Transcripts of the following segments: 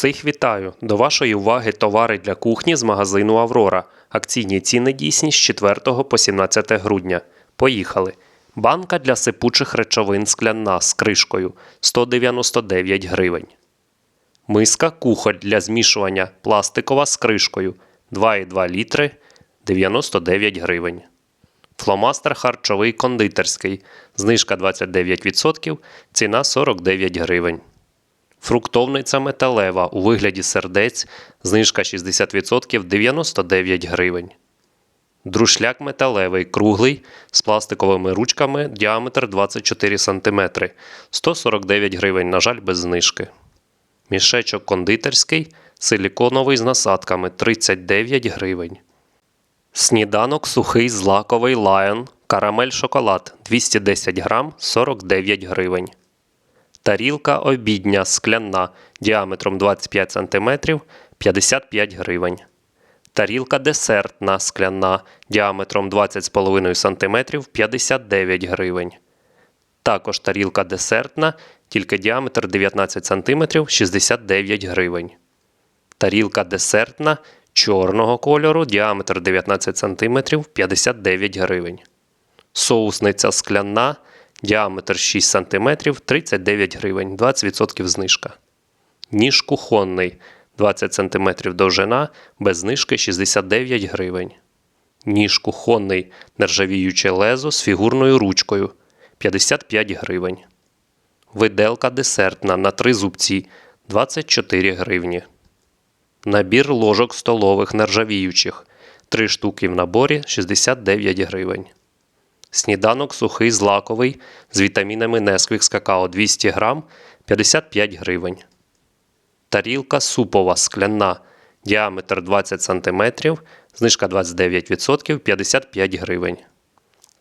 Всіх вітаю! До вашої уваги товари для кухні з магазину Аврора. Акційні ціни дійсні з 4 по 17 грудня. Поїхали! Банка для сипучих речовин скляна з кришкою 199 гривень. Миска кухоль для змішування пластикова з кришкою 2,2 літри 99 гривень. Фломастер харчовий кондитерський. Знижка 29%, ціна 49 гривень. Фруктовниця металева у вигляді сердець, знижка 60% 99 гривень. Друшляк металевий круглий з пластиковими ручками діаметр 24 см 149 гривень, на жаль, без знижки. Мішечок кондитерський силіконовий з насадками 39 гривень. Сніданок сухий злаковий Lion карамель шоколад 210 грам 49 гривень. Тарілка обідня скляна діаметром 25 см 55 гривень. Тарілка десертна скляна діаметром 20,5 см 59 гривень. Також тарілка десертна, тільки діаметр 19 см 69 гривень. Тарілка десертна чорного кольору, діаметр 19 см 59 гривень. Соусниця скляна, діаметр 6 см 39 гривень, 20% знижка. Ніж кухонний 20 см довжина, без знижки 69 гривень. Ніж кухонний нержавіюче лезо з фігурною ручкою 55 гривень. Виделка десертна на 3 зубці 24 гривні. Набір ложок столових нержавіючих 3 штуки в наборі 69 гривень. Сніданок сухий злаковий з вітамінами Несквік з какао 200 грам 55 гривень. Тарілка супова скляна діаметр 20 см, знижка 29% 55 гривень.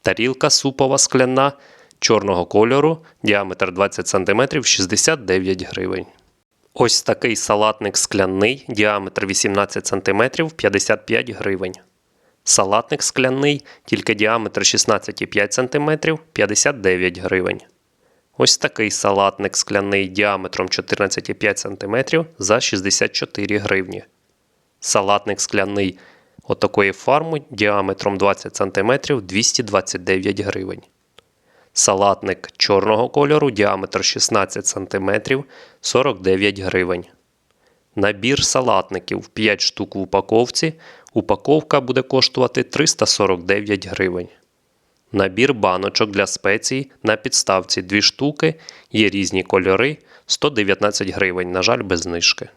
Тарілка супова скляна чорного кольору, діаметр 20 см 69 гривень. Ось такий салатник скляний, діаметр 18 см 55 гривень. Салатник скляний, тільки діаметр 16,5 см 59 гривень. Ось такий салатник скляний діаметром 14,5 см за 64 гривні. Салатник скляний отакої форми діаметром 20 см 229 гривень. Салатник чорного кольору діаметр 16 см 49 гривень. Набір салатників 5 штук в упаковці. Упаковка буде коштувати 349 гривень. Набір баночок для спецій на підставці 2 штуки. Є різні кольори 119 гривень, на жаль, без знижки.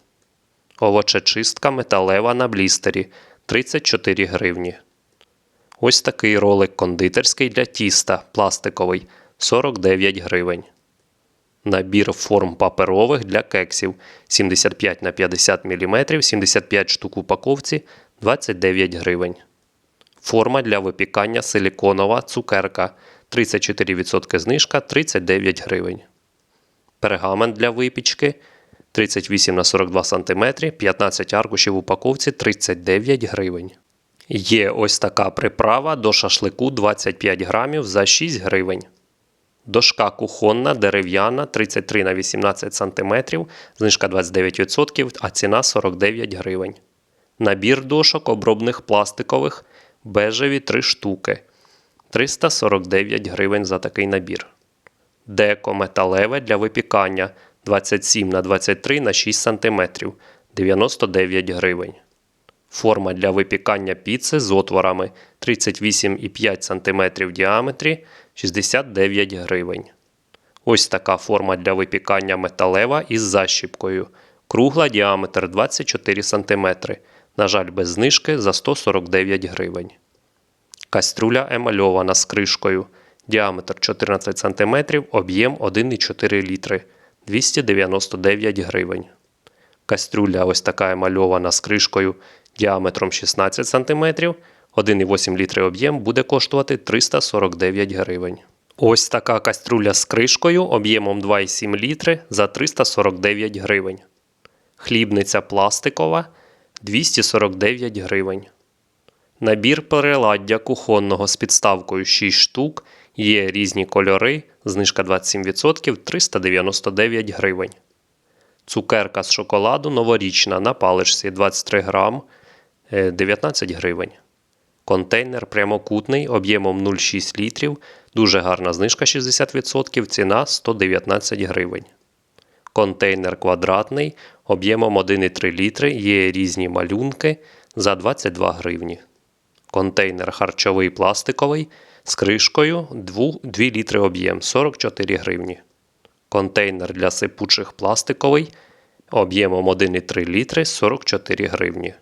Овочечистка металева на блістері 34 гривні. Ось такий ролик кондитерський для тіста пластиковий 49 гривень. Набір форм паперових для кексів 75 на 50 мм, 75 штук упаковці 29 гривень. Форма для випікання силіконова цукерка 34% знижка 39 гривень. Пергамент для випічки 38 на 42 см, 15 аркушів в упаковці 39 гривень. Є ось така приправа до шашлику 25 грамів за 6 гривень. Дошка кухонна, дерев'яна 33 на 18 см, знижка 29%, а ціна 49 гривень. Набір дошок обробних пластикових бежеві 3 штуки. 349 гривень за такий набір. Деко металеве для випікання 27 на 23 на 6 см 99 гривень. Форма для випікання піци з отворами 38,5 см в діаметрі 69 гривень. Ось така форма для випікання металева із защіпкою. Кругла діаметр 24 см. На жаль, без знижки за 149 гривень. Кастрюля емальована з кришкою. Діаметр 14 см, об'єм 1,4 літри 299 гривень. Кастрюля ось така емальована з кришкою діаметром 16 см, 1,8 літри об'єм буде коштувати 349 гривень. Ось така кастрюля з кришкою об'ємом 2,7 літри за 349 гривень. Хлібниця пластикова 249 гривень. Набір переладдя кухонного з підставкою 6 штук. Є різні кольори, знижка 27% 399 гривень. Цукерка з шоколаду новорічна на паличці 23 грам е, 19 гривень. Контейнер прямокутний об'ємом 0,6 літрів. Дуже гарна знижка 60%, ціна 119 гривень. Контейнер квадратний об'ємом 1,3 літри. Є різні малюнки за 22 гривні. Контейнер харчовий пластиковий з кришкою 2, 2 літри об'єм 44 гривні. Контейнер для сипучих пластиковий об'ємом 1,3 літри 44 гривні.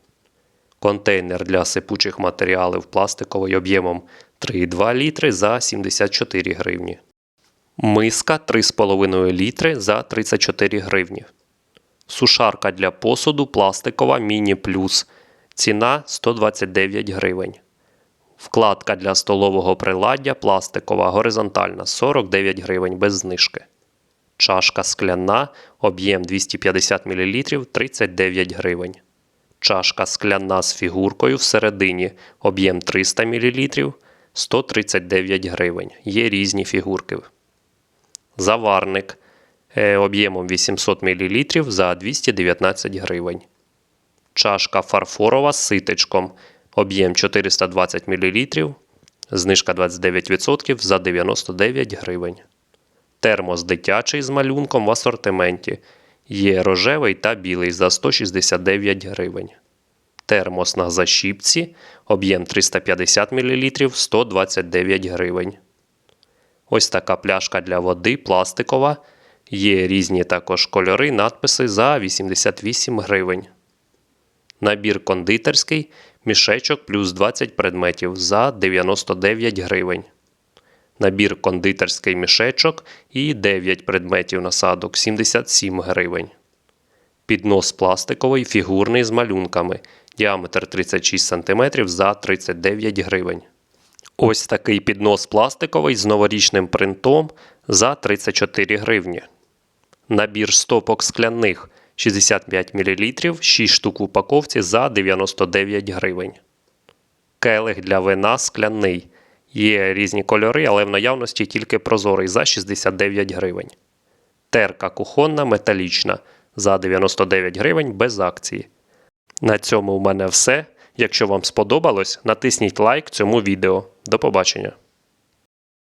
Контейнер для сипучих матеріалів пластиковий об'ємом 3,2 літри за 74 гривні. Миска 3,5 літри за 34 гривні. Сушарка для посуду пластикова Міні Плюс. Ціна 129 гривень. Вкладка для столового приладдя пластикова горизонтальна 49 гривень без знижки. Чашка скляна, об'єм 250 мл 39 гривень. Чашка скляна з фігуркою всередині, об'єм 300 мл 139 гривень. Є різні фігурки. Заварник е, об'ємом 800 мл за 219 гривень. Чашка фарфорова з ситечком, об'єм 420 мл, знижка 29% за 99 гривень. Термос дитячий з малюнком в асортименті. Є рожевий та білий за 169 гривень. Термос на защіпці, об'єм 350 мл 129 гривень. Ось така пляшка для води пластикова. Є різні також кольори, надписи за 88 гривень. Набір кондитерський, мішечок плюс 20 предметів за 99 гривень. Набір кондитерський мішечок і 9 предметів насадок 77 гривень. Піднос пластиковий фігурний з малюнками. Діаметр 36 см за 39 гривень. Ось такий піднос пластиковий з новорічним принтом за 34 гривні. Набір стопок скляних 65 мл, 6 штук в упаковці за 99 гривень. Келих для вина скляний. Є різні кольори, але в наявності тільки прозорий за 69 гривень. Терка кухонна металічна за 99 гривень без акції. На цьому в мене все. Якщо вам сподобалось, натисніть лайк цьому відео. До побачення.